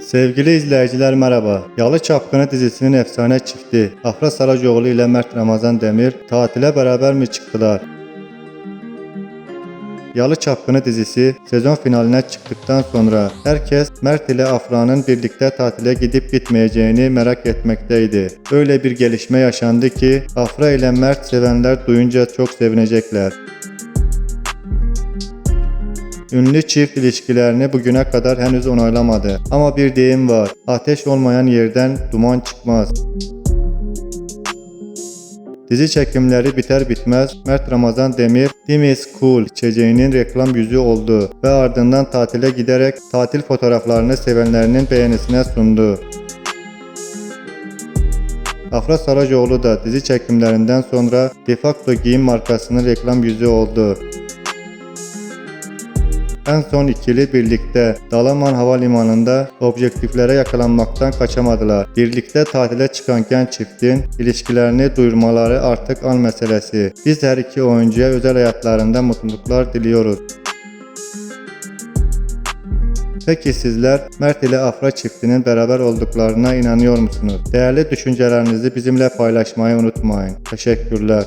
Sevgili izleyiciler merhaba. Yalı Çapkını dizisinin efsane çifti Afra Saracoğlu ile Mert Ramazan Demir tatile beraber mi çıktılar? Yalı Çapkını dizisi sezon finaline çıktıktan sonra herkes Mert ile Afra'nın birlikte tatile gidip gitmeyeceğini merak etmekteydi. Öyle bir gelişme yaşandı ki Afra ile Mert sevenler duyunca çok sevinecekler. Ünlü çift ilişkilerini bugüne kadar henüz onaylamadı. Ama bir deyim var. Ateş olmayan yerden duman çıkmaz. Dizi çekimleri biter bitmez Mert Ramazan Demir Dimis Cool içeceğinin reklam yüzü oldu ve ardından tatile giderek tatil fotoğraflarını sevenlerinin beğenisine sundu. Afra Saracoğlu da dizi çekimlerinden sonra Defacto giyim markasının reklam yüzü oldu. En son ikili birlikte Dalaman Havalimanı'nda objektiflere yakalanmaktan kaçamadılar. Birlikte tatile çıkan genç çiftin ilişkilerini duyurmaları artık an meselesi. Biz her iki oyuncuya özel hayatlarında mutluluklar diliyoruz. Peki sizler Mert ile Afra çiftinin beraber olduklarına inanıyor musunuz? Değerli düşüncelerinizi bizimle paylaşmayı unutmayın. Teşekkürler.